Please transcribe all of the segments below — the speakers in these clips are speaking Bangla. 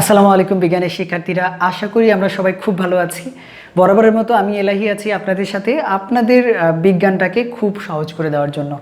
আসসালামু আলাইকুম বিজ্ঞানের শিক্ষার্থীরা আশা করি আমরা সবাই খুব ভালো আছি। বরাবরের মতো আমি এলাহি আছি আপনাদের সাথে আপনাদের বিজ্ঞানটাকে খুব সহজ করে দেওয়ার জন্য।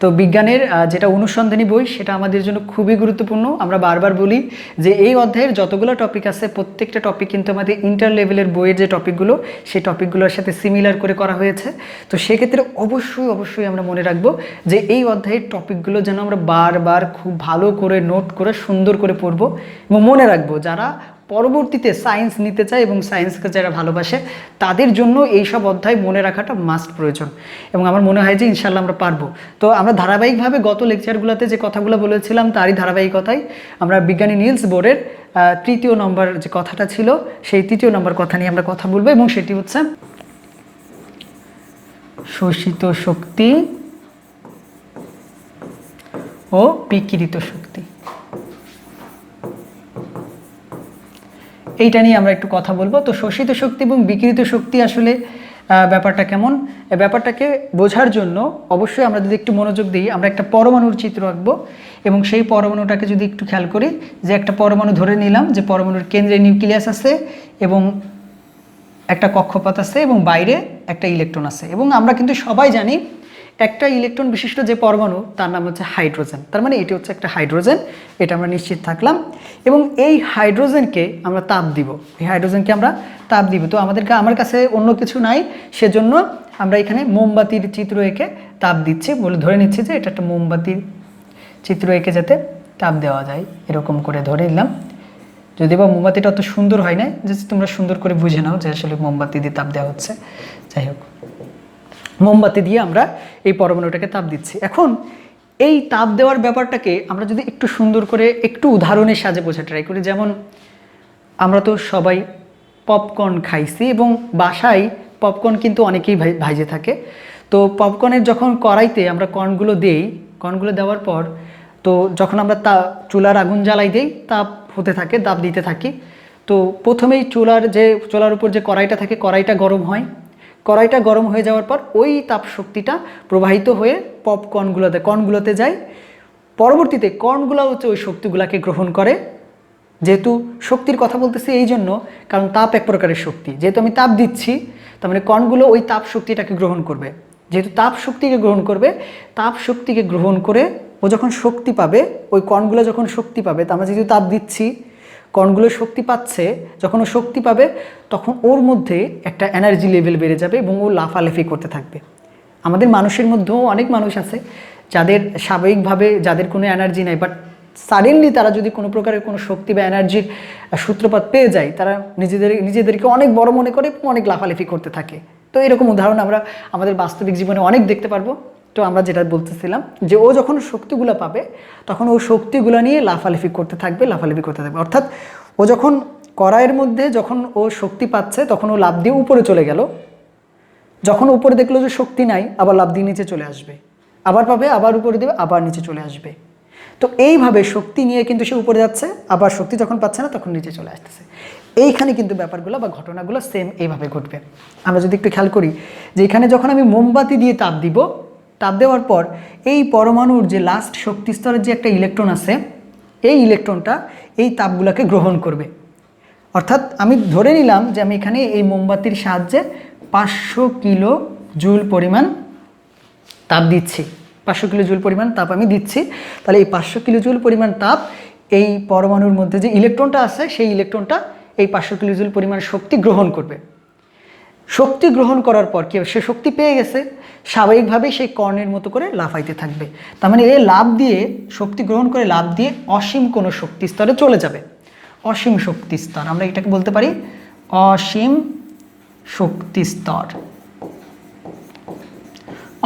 তো বিজ্ঞানের যেটা অনুসন্ধানী বই, সেটা আমাদের জন্য খুবই গুরুত্বপূর্ণ। আমরা বারবার বলি যে এই অধ্যায়ের যতগুলো টপিক আছে, প্রত্যেকটা টপিক কিন্তু আমাদের ইন্টার লেভেলের বইয়ের যে টপিকগুলো সেই টপিকগুলোর সাথে সিমিলার করে করা হয়েছে। তো সেক্ষেত্রে অবশ্যই অবশ্যই আমরা মনে রাখব যে এই অধ্যায়ের টপিকগুলো যেন আমরা বারবার খুব ভালো করে নোট করে, সুন্দর করে পড়ব এবং মনে রাখব যারা পরবর্তীতে সায়েন্স নিতে চায় এবং সায়েন্সকে যারা ভালোবাসে, তাদের জন্য এই সব অধ্যায় মনে রাখাটা মাস্ট প্রয়োজন। এবং আমার মনে হয় যে ইনশাল্লাহ আমরা পারব। তো আমরা ধারাবাহিকভাবে গত লেকচারগুলোতে যে কথাগুলো বলেছিলাম, তারই ধারাবাহিকতায় আমরা বিজ্ঞানী নিলস বোর্ডের তৃতীয় নম্বর যে কথাটা ছিল, সেই তৃতীয় নম্বর কথা নিয়ে আমরা কথা বলব এবং সেটি হচ্ছে শোষিত শক্তি ও বিকৃত শক্তি। এইটা নিয়ে আমরা একটু কথা বলব। তো শোষিত শক্তি এবং বিকৃত শক্তি আসলে ব্যাপারটা কেমন? ব্যাপারটাকে বোঝার জন্য অবশ্যই আমরা যদি একটু মনোযোগ দিই, আমরা একটা পরমাণুর চিত্র আঁকবো এবং সেই পরমাণুটাকে যদি একটু খেয়াল করি যে একটা পরমাণু ধরে নিলাম, যে পরমাণুর কেন্দ্রে নিউক্লিয়াস আছে এবং একটা কক্ষপথ আছে এবং বাইরে একটা ইলেকট্রন আছে এবং আমরা কিন্তু সবাই জানি একটা ইলেকট্রন বিশিষ্ট যে পরমাণু, তার নাম হচ্ছে হাইড্রোজেন। তার মানে এটি হচ্ছে একটা হাইড্রোজেন, এটা আমরা নিশ্চিত থাকলাম। এবং এই হাইড্রোজেনকে আমরা তাপ দিব। এই হাইড্রোজেনকে আমরা তাপ দিব। তো আমাদেরকে আমার কাছে অন্য কিছু নাই, সেজন্য আমরা এখানে মোমবাতির চিত্র এঁকে তাপ দিচ্ছি, বলে ধরে নিচ্ছি যে এটা একটা মোমবাতির চিত্র এঁকে যাতে তাপ দেওয়া যায়। এরকম করে ধরে নিলাম। যদি বা মোমবাতিটা অত সুন্দর হয় না যে তোমরা সুন্দর করে বুঝে নাও যে আসলে মোমবাতি দিয়ে তাপ দেওয়া হচ্ছে। যাই হোক। মোমবাতি দিয়ে আমরা এই পরমাণুটাকে তাপ দিচ্ছি। এখন এই তাপ দেওয়ার ব্যাপারটাকে আমরা যদি একটু সুন্দর করে একটু উদাহরণের সাজে বোঝা ট্রাই করি, যেমন আমরা তো সবাই পপকর্ন খাইছি এবং বাসায় পপকর্ন কিন্তু অনেকেই ভাই- ভাইজে থাকে। তো পপকর্নের যখন কড়াইতে আমরা কর্নগুলো দেই কর্নগুলো দেওয়ার পর তো যখন আমরা তা, চুলার আগুন জ্বালাই দেই, তাপ হতে থাকে, তাপ দিতে থাকি। তো প্রথমেই চুলার যে, চুলার উপর যে কড়াইটা থাকে, কড়াইটা গরম হয়। কড়াইটা গরম হয়ে যাওয়ার পর ওই তাপ শক্তিটা প্রবাহিত হয়ে পপকর্নগুলোতে কর্নগুলোতে যায়। পরবর্তীতে কর্নগুলো হচ্ছে ওই শক্তিগুলোকে গ্রহণ করে। যেহেতু শক্তির কথা বলতেছি এই জন্য, কারণ তাপ এক প্রকারের শক্তি। যেহেতু আমি তাপ দিচ্ছি, তার মানে কণগুলো ওই তাপ শক্তিটাকে গ্রহণ করবে। যেহেতু তাপ শক্তিকে গ্রহণ করবে তাপ শক্তিকে গ্রহণ করে ও যখন শক্তি পাবে, ওই কণগুলো যখন শক্তি পাবে তা আমরা যেহেতু তাপ দিচ্ছি কণগুলো শক্তি পাচ্ছে, যখন ও শক্তি পাবে, তখন ওর মধ্যে একটা এনার্জি লেভেল বেড়ে যাবে এবং ও লাফালাফি করতে থাকবে। আমাদের মানুষের মধ্যেও অনেক মানুষ আছে, যাদের স্বাভাবিকভাবে যাদের কোনো এনার্জি নাই বাট সাডেনলি তারা যদি কোনো প্রকারের কোনো শক্তি বা এনার্জির সূত্রপাত পেয়ে যায়, তারা নিজেদের, নিজেদেরকে অনেক বড় মনে করে অনেক লাফালাফি করতে থাকে। তো এরকম উদাহরণ আমরা আমাদের বাস্তবিক জীবনে অনেক দেখতে পারব। তো আমরা যেটা বলতেছিলাম যে ও যখন শক্তিগুলো পাবে, তখন ও শক্তিগুলো নিয়ে লাফালাফি করতে থাকবে, লাফালাফি করতে থাকবে। অর্থাৎ ও যখন কড়াইয়ের মধ্যে যখন ও শক্তি পাচ্ছে, তখন ও লাভ দিয়ে উপরে চলে গেল। যখন উপরে দেখল যে শক্তি নাই, আবার লাভ দিয়ে নিচে চলে আসবে। আবার পাবে, আবার উপরে দেবে, আবার নিচে চলে আসবে। তো এইভাবে শক্তি নিয়ে কিন্তু সে উপরে যাচ্ছে, আবার শক্তি যখন পাচ্ছে না, তখন নিচে চলে আসতেছে। এইখানে কিন্তু ব্যাপারগুলো বা ঘটনাগুলো সেম এইভাবে ঘটবে। আমরা যদি একটু খেয়াল করি যে এখানে যখন আমি মোমবাতি দিয়ে তাপ দিব তাপ দেওয়ার পর এই পরমাণুর যে লাস্ট শক্তি স্তরের যে একটা ইলেকট্রন আছে, এই ইলেকট্রনটা এই তাপগুলোকে গ্রহণ করবে। অর্থাৎ আমি ধরে নিলাম যে আমি এখানে এই মোমবাতির সাহায্যে পাঁচশো কিলো জুল পরিমাণ তাপ দিচ্ছি। পাঁচশো কিলো জুল পরিমাণ তাপ আমি দিচ্ছি। তাহলে এই পাঁচশো কিলো জুল পরিমাণ তাপ এই পরমাণুর মধ্যে যে ইলেকট্রনটা আছে, সেই ইলেকট্রনটা এই পাঁচশো কিলো জুল পরিমাণ শক্তি গ্রহণ করবে। শক্তি গ্রহণ করার পর কি সে শক্তি পেয়ে গেছে, স্বাভাবিকভাবেই সেই কর্ণের মতো করে লাফাইতে থাকবে। তার মানে এ লাভ দিয়ে, শক্তি গ্রহণ করে লাভ দিয়ে অসীম কোনো শক্তি স্তরে চলে যাবে। অসীম শক্তি স্তর, আমরা এটাকে বলতে পারি অসীম শক্তি স্তর।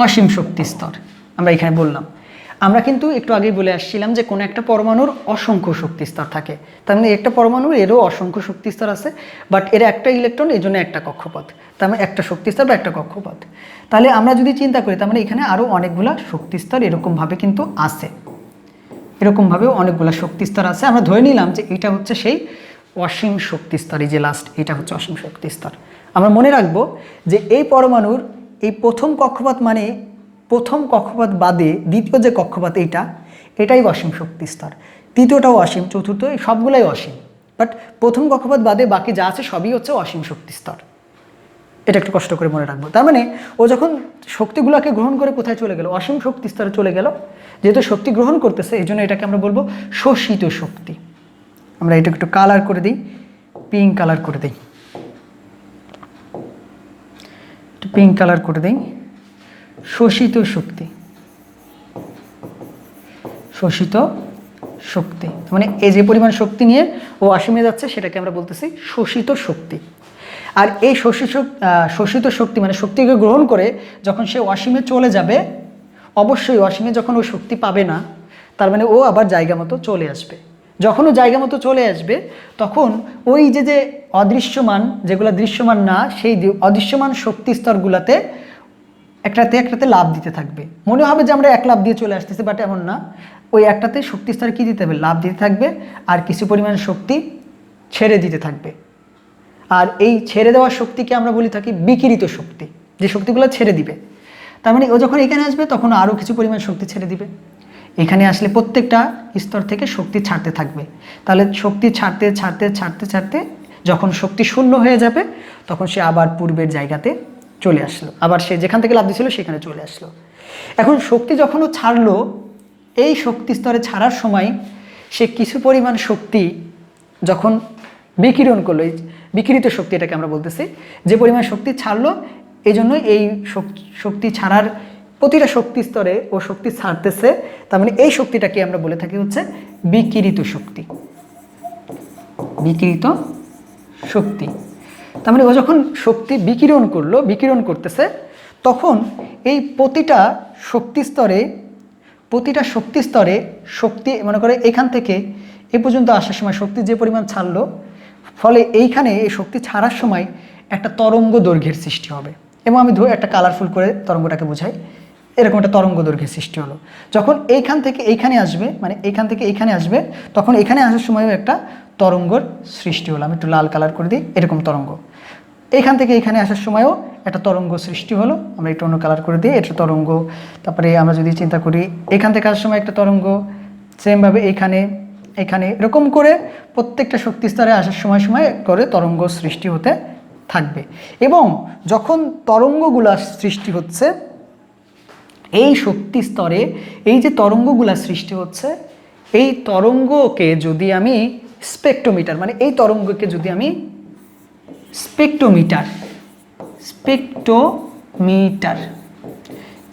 অসীম শক্তি স্তর, আমরা এখানে বললাম। আমরা কিন্তু একটু আগেই বলে আসছিলাম যে কোনো একটা পরমাণুর অসংখ্য শক্তি স্তর থাকে। তার মানে একটা পরমাণুর এরও অসংখ্য শক্তি স্তর আছে বাট এর একটা ইলেকট্রন এই জন্য একটা কক্ষপথ। তার মানে একটা শক্তি স্তর বা একটা কক্ষপথ। তাহলে আমরা যদি চিন্তা করি, তার মানে এখানে আরও অনেকগুলা শক্তি স্তর এরকমভাবে কিন্তু আছে। এরকমভাবেও অনেকগুলো শক্তি স্তর আছে। আমরা ধরে নিলাম যে এটা হচ্ছে সেই অসীম শক্তি স্তর এই যে লাস্ট এটা হচ্ছে অসীম শক্তি স্তর আমরা মনে রাখব যে এই পরমাণুর এই প্রথম কক্ষপথ মানে প্রথম কক্ষপথ বাদে দ্বিতীয় যে কক্ষপথ এইটা এটাই অসীম শক্তি স্তর। তৃতীয়টাও অসীম, চতুর্থ, এই সবগুলাই অসীম। বাট প্রথম কক্ষপথ বাদে বাকি যা আছে সবই হচ্ছে অসীম শক্তি স্তর। এটা একটু কষ্ট করে মনে রাখব। তার মানে ও যখন শক্তিগুলোকে গ্রহণ করে কোথায় চলে গেল? অসীম শক্তি স্তরে চলে গেল। যেহেতু শক্তি গ্রহণ করতেছে, এই জন্য এটাকে আমরা বলব শোষিত শক্তি। আমরা এটাকে একটু কালার করে দিই পিঙ্ক কালার করে দিই। একটু পিঙ্ক কালার করে দিই। শোষিত শক্তি। শোষিত শক্তি। মানে এই যে পরিমাণ শক্তি নিয়ে ও অসীমে যাচ্ছে, সেটাকে আমরা বলতেছি শোষিত শক্তি। আর এই শোষিত শোষিত শক্তি মানে শক্তিকে গ্রহণ করে যখন সে অসীমে চলে যাবে, অবশ্যই অসীমে যখন ও শক্তি পাবে না, তার মানে ও আবার জায়গা মতো চলে আসবে। যখন ও জায়গা মতো চলে আসবে, তখন ওই যে যে অদৃশ্যমান, যেগুলো দৃশ্যমান না, সেই অদৃশ্যমান শক্তি স্তরগুলোতে একটাতে একটাতে লাভ দিতে থাকবে। মনে হবে যে আমরা এক লাভ দিয়ে চলে আসতেছি বাট এমন না। ওই একটাতে শক্তি স্তরে কী দিতে হবে? লাভ দিতে থাকবে, আর কিছু পরিমাণ শক্তি ছেড়ে দিতে থাকবে। আর এই ছেড়ে দেওয়ার শক্তিকে আমরা বলি থাকি বিকিরিত শক্তি, যে শক্তিগুলো ছেড়ে দিবে। তার মানে ও যখন এখানে আসবে, তখন আরও কিছু পরিমাণ শক্তি ছেড়ে দিবে। এখানে আসলে প্রত্যেকটা স্তর থেকে শক্তি ছাড়তে থাকবে। তাহলে শক্তি ছাড়তে ছাড়তে ছাড়তে ছাড়তে যখন শক্তি শূন্য হয়ে যাবে, তখন সে আবার পূর্বের জায়গাতে চলে আসলো। আবার সে যেখান থেকে লাভ দিয়েছিল সেখানে চলে আসলো। এখন শক্তি যখন ও ছাড়লো, এই শক্তি স্তরে ছাড়ার সময় সে কিছু পরিমাণ শক্তি যখন বিকিরণ করল, এই বিকিরিত শক্তি এটাকে আমরা বলতেছি, যে পরিমাণ শক্তি ছাড়লো এই জন্য এই শক- শক্তি ছাড়ার প্রতিটা শক্তি স্তরে ও শক্তি ছাড়তেছে, তার মানে এই শক্তিটাকে আমরা বলে থাকি হচ্ছে বিকিরিত শক্তি। বিকিরিত শক্তি। তার মানে ও যখন শক্তি বিকিরণ করল, বিকিরণ করতেছে, তখন এই প্রতিটা শক্তি স্তরে, প্রতিটা শক্তি স্তরে শক্তি, মনে করে এখান থেকে এ পর্যন্ত আসার সময় শক্তি যে পরিমাণ ছাড়লো, ফলে এইখানে এই শক্তি ছাড়ার সময় একটা তরঙ্গ দৈর্ঘ্যের সৃষ্টি হবে। এবং আমি ধরে একটা কালারফুল করে তরঙ্গটাকে বোঝাই, এরকম একটা তরঙ্গ দৈর্ঘ্যের সৃষ্টি হলো। যখন এইখান থেকে এইখানে আসবে মানে এইখান থেকে এইখানে আসবে, তখন এখানে আসার সময়ও একটা তরঙ্গর সৃষ্টি হলো। আমি একটু লাল কালার করে দিই, এরকম তরঙ্গ। এখান থেকে এখানে আসার সময়ও একটা তরঙ্গ সৃষ্টি হলো। আমরা একটু অন্য কালার করে দিই, এটা তরঙ্গ। তারপরে আমরা যদি চিন্তা করি, এখান থেকে আসার সময় একটা তরঙ্গ সেমভাবে এখানে এখানে, এরকম করে প্রত্যেকটা শক্তি স্তরে আসার সময় সময় করে তরঙ্গ সৃষ্টি হতে থাকবে। এবং যখন তরঙ্গগুলা সৃষ্টি হচ্ছে, এই শক্তি স্তরে এই যে তরঙ্গগুলা সৃষ্টি হচ্ছে, এই তরঙ্গকে যদি আমি স্পেকট্রোমিটার মানে এই তরঙ্গকে যদি আমি স্পেকট্রোমিটার স্পেকট্রোমিটার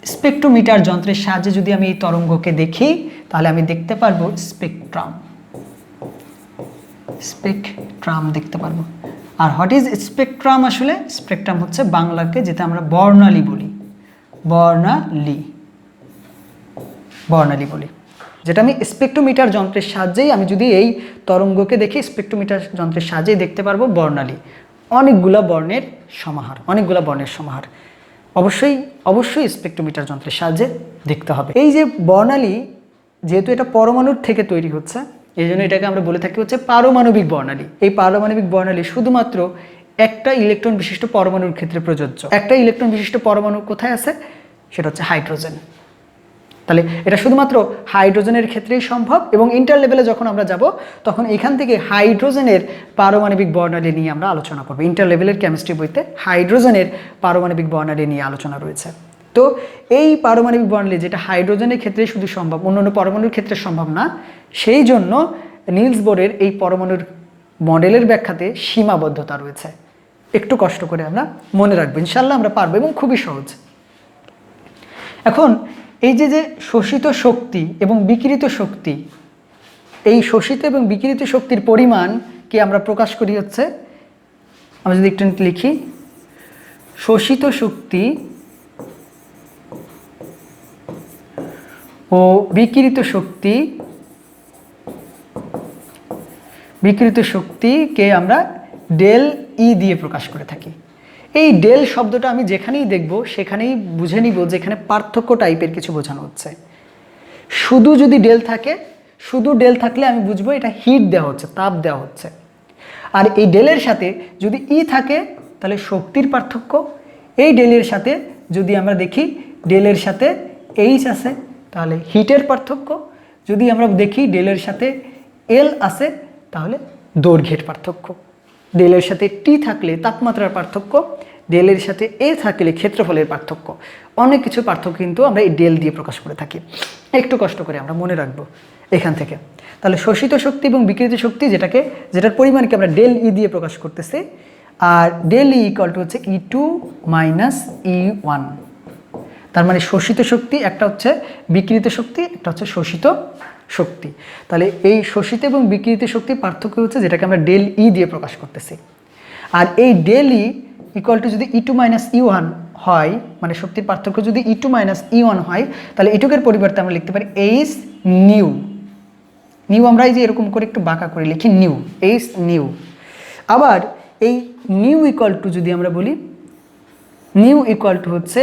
স্পেকট্রোমিটার যন্ত্রের সাহায্যে যদি আমি এই তরঙ্গকে দেখি, তাহলে আমি দেখতে পারব স্পেকট্রাম। স্পেকট্রাম দেখতে পারব। আর হোয়াট ইজ স্পেকট্রাম আসলে? স্পেকট্রাম হচ্ছে বাংলাকে যেটা আমরা বর্ণালী বলি। বর্ণালী। বর্ণালী বলি। যেটা আমি স্পেকট্রোমিটার যন্ত্রের সাহায্যেই আমি যদি এই তরঙ্গকে দেখি স্পেকট্রোমিটার যন্ত্রের সাহায্যেই দেখতে পারব বর্ণালী। অনেকগুলা বর্ণের সমাহার, অনেকগুলা বর্ণের সমাহার। অবশ্যই অবশ্যই স্পেকট্রোমিটার যন্ত্রের সাহায্যে দেখতে হবে। এই যে বর্ণালী, যেহেতু এটা পরমাণুর থেকে তৈরি হচ্ছে, এই জন্য এটাকে আমরা বলে থাকি হচ্ছে পারমাণবিক বর্ণালী। এই পারমাণবিক বর্ণালী শুধুমাত্র একটা ইলেকট্রন বিশিষ্ট পরমাণুর ক্ষেত্রে প্রযোজ্য। একটা ইলেকট্রন বিশিষ্ট পরমাণু কোথায় আছে? সেটা হচ্ছে হাইড্রোজেন। তাহলে এটা শুধুমাত্র হাইড্রোজেনের ক্ষেত্রেই সম্ভব এবং ইন্টার লেভেলে যখন আমরা যাব, তখন এখান থেকে হাইড্রোজেনের পারমাণবিক বর্ণালী নিয়ে আমরা আলোচনা করব। ইন্টার লেভেলের কেমিস্ট্রি বইতে হাইড্রোজেনের পারমাণবিক বর্ণালী নিয়ে আলোচনা রয়েছে। তো এই পারমাণবিক বর্ণালী যেটা হাইড্রোজেনের ক্ষেত্রে শুধু সম্ভব, অন্যান্য পরমাণুর ক্ষেত্রে সম্ভব না, সেই জন্য নিলস বোরের এই পরমাণুর মডেলের ব্যাখ্যাতে সীমাবদ্ধতা রয়েছে। একটু কষ্ট করে আমরা মনে রাখব, ইনশাল্লাহ আমরা পারব এবং খুবই সহজ। এখন এই যে যে শোষিত শক্তি এবং বিকৃত শক্তি, এই শোষিত এবং বিকৃত শক্তির পরিমাণকে আমরা প্রকাশ করি হচ্ছে? আমরা যদি একটু লিখি, শোষিত শক্তি ও বিকৃত শক্তি বিকৃত শক্তিকে আমরা ডেল ই দিয়ে প্রকাশ করে থাকি। এই ডেল শব্দটা আমি যেখানেই দেখব, সেখানেই বুঝে নিব যেখানে পার্থক্য টাইপের কিছু বোঝানো হচ্ছে। শুধু যদি ডেল থাকে, শুধু ডেল থাকলে আমি বুঝব এটা হিট দেওয়া হচ্ছে, তাপ দেওয়া হচ্ছে। আর এই ডেলের সাথে যদি ই থাকে, তাহলে শক্তির পার্থক্য। এই ডেলের সাথে যদি আমরা দেখি ডেলের সাথে এইচ আছে, তাহলে হিটের পার্থক্য। যদি আমরা দেখি ডেলের সাথে এল আছে, তাহলে দৈর্ঘ্যের পার্থক্য। ডেলের সাথে টি থাকলে তাপমাত্রার পার্থক্য ডেলের সাথে এ থাকলে ক্ষেত্রফলের পার্থক্য। অনেক কিছু পার্থক্য কিন্তু আমরা এই ডেল দিয়ে প্রকাশ করে থাকি। একটু কষ্ট করে আমরা মনে রাখব এখান থেকে। তাহলে শোষিত শক্তি এবং বিকৃত শক্তি যেটাকে, যেটার পরিমাণকে আমরা ডেল ই দিয়ে প্রকাশ করতেছি, আর ডেল ই ইকাল টু হচ্ছে E two minus E one তার মানে শোষিত শক্তি, একটা হচ্ছে বিকৃত শক্তি, একটা হচ্ছে শোষিত শক্তি। তাহলে এই শোষিত এবং বিকৃত শক্তির পার্থক্য হচ্ছে যেটাকে আমরা ডেল ই দিয়ে প্রকাশ করতেছি। আর এই ডেল ই ইকুয়াল টু যদি E two minus E one হয় মানে শক্তির পার্থক্য যদি E two minus E one হয়, তাহলে ইটুকের পরিবর্তে আমরা লিখতে পারি এইচ নিউ নিউ আমরা এই যে এরকম করে একটু বাঁকা করে লিখি নিউ এইচ নিউ আবার এই নিউ ইকুয়াল টু যদি আমরা বলি নিউ ইকুয়াল টু হচ্ছে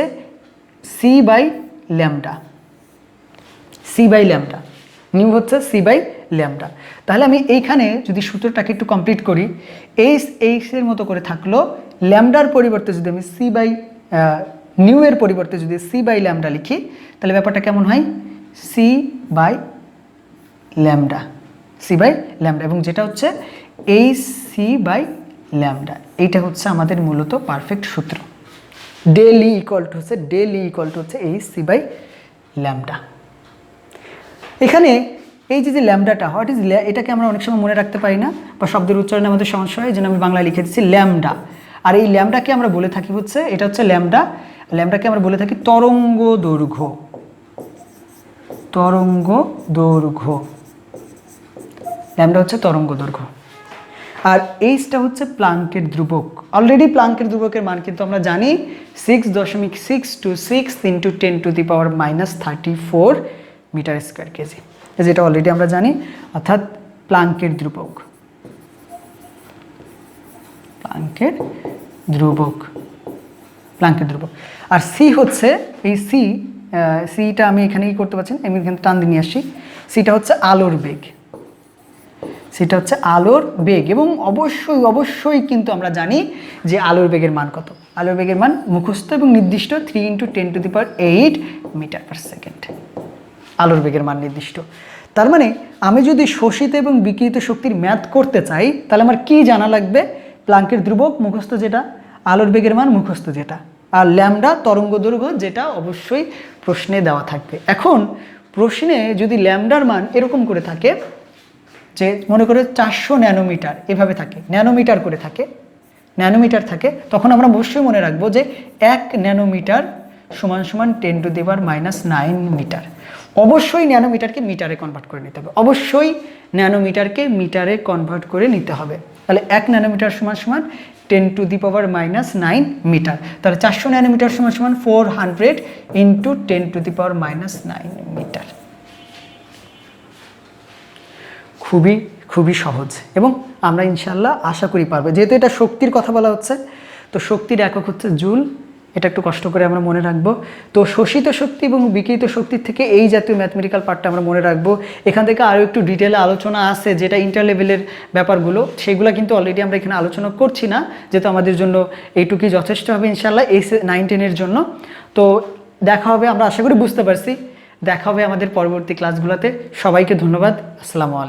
c by lambda c by lambda nu হচ্ছে সি বাই ল্যামডা তাহলে আমি এইখানে যদি সূত্রটাকে একটু কমপ্লিট করি এইচ এইচের মতো করে থাকল ল্যামডার পরিবর্তে যদি আমি সি বাই নিউ এর পরিবর্তে যদি সি বাই ল্যামডা লিখি, তাহলে ব্যাপারটা কেমন হয়? C by lambda c by lambda এবং যেটা হচ্ছে এইচ সি বাই ল্যামডা এইটা হচ্ছে আমাদের মূলত পারফেক্ট সূত্র। ডেলি ইকুয়াল টু হচ্ছে ডেলি ইকুয়াল টু হচ্ছে এইচ সি বাই ল্যামডা। এখানে এই যে যে ল্যামডাটা হোয়াট ইজ এটাকে আমরা অনেক সময় মনে রাখতে পারি না বা শব্দের উচ্চারণে আমাদের সমস্যা হয়, এই জন্য আমি বাংলায় লিখে দিচ্ছি ল্যামডা। আর এই ল্যামডাকে আমরা বলে থাকি হচ্ছে, এটা হচ্ছে ল্যামডা, ল্যামডাকে আমরা বলে থাকি তরঙ্গ দৈর্ঘ্য। তরঙ্গ দৈর্ঘ্য। ল্যামডা হচ্ছে তরঙ্গ দৈর্ঘ্য। আর এইচটা হচ্ছে প্লাঙ্কের ধ্রুবক। অলরেডি প্লাঙ্কের ধ্রুবকের মান কিন্তু আমরা জানি সিক্স দশমিক six two six into ten to the power minus thirty four metre square KG যেটা অলরেডি আমরা জানি, অর্থাৎ প্লাঙ্কের ধ্রুবক। প্লাঙ্কের ধ্রুবক। প্লাঙ্কের ধ্রুবক। আর সি হচ্ছে, এই সি সিটা আমি এখানে কি করতে পারছি? আমি এখানে টান দিয়ে নিয়ে আসছি। সিটা হচ্ছে আলোর বেগ। সেটা হচ্ছে আলোর বেগ এবং অবশ্যই অবশ্যই কিন্তু আমরা জানি যে আলোর বেগের মান কত। আলোর বেগের মান মুখস্থ এবং নির্দিষ্ট three into ten to the power eight metre per second আলোর বেগের মান নির্দিষ্ট। তার মানে আমি যদি শোষিত এবং বিকৃত শক্তির ম্যাথ করতে চাই, তাহলে আমার কি জানা লাগবে? প্লাঙ্কের ধ্রুবক মুখস্থ যেটা, আলোর বেগের মান মুখস্থ যেটা, আর ল্যামডা তরঙ্গ দৈর্ঘ্য যেটা অবশ্যই প্রশ্নে দেওয়া থাকবে। এখন প্রশ্নে যদি ল্যামডার মান এরকম করে থাকে যে মনে করে চারশো ন্যানোমিটার এভাবে থাকে, ন্যানোমিটার করে থাকে, ন্যানোমিটার থাকে, তখন আমরা অবশ্যই মনে রাখব যে এক ন্যানোমিটার সমান সমান ten to the power minus nine metre. অবশ্যই ন্যানোমিটারকে মিটারে কনভার্ট করে নিতে হবে। অবশ্যই ন্যানোমিটারকে মিটারে কনভার্ট করে নিতে হবে। তাহলে এক ন্যানোমিটার সমান সমান ten to the power minus nine metre. তাহলে চারশো ন্যানোমিটার সমান সমান four hundred into ten to the power minus nine metre. খুবই খুবই সহজ। এবং আমরা ইনশাল্লাহ আশা করি পারব। যেহেতু এটা শক্তির কথা বলা হচ্ছে, তো শক্তির একক হচ্ছে জুল। এটা একটু কষ্ট করে আমরা মনে রাখব। তো শোষিত শক্তি এবং বিকৃত শক্তির থেকে এই জাতীয় ম্যাথমেটিক্যাল পার্টটা আমরা মনে রাখব। এখান থেকে আরও একটু ডিটেলে আলোচনা আছে, যেটা ইন্টার লেভেলের ব্যাপারগুলো। সেগুলো কিন্তু অলরেডি আমরা এখানে আলোচনা করছি না, যেহেতু আমাদের জন্য এইটুকুই যথেষ্ট হবে ইনশাল্লাহ এই নাইন টেনের জন্য। তো দেখা হবে, আমরা আশা করি বুঝতে পারছি। দেখা হবে আমাদের পরবর্তী ক্লাসগুলোতে সবাইকে ধন্যবাদ। আসসালামু আলাইকুম।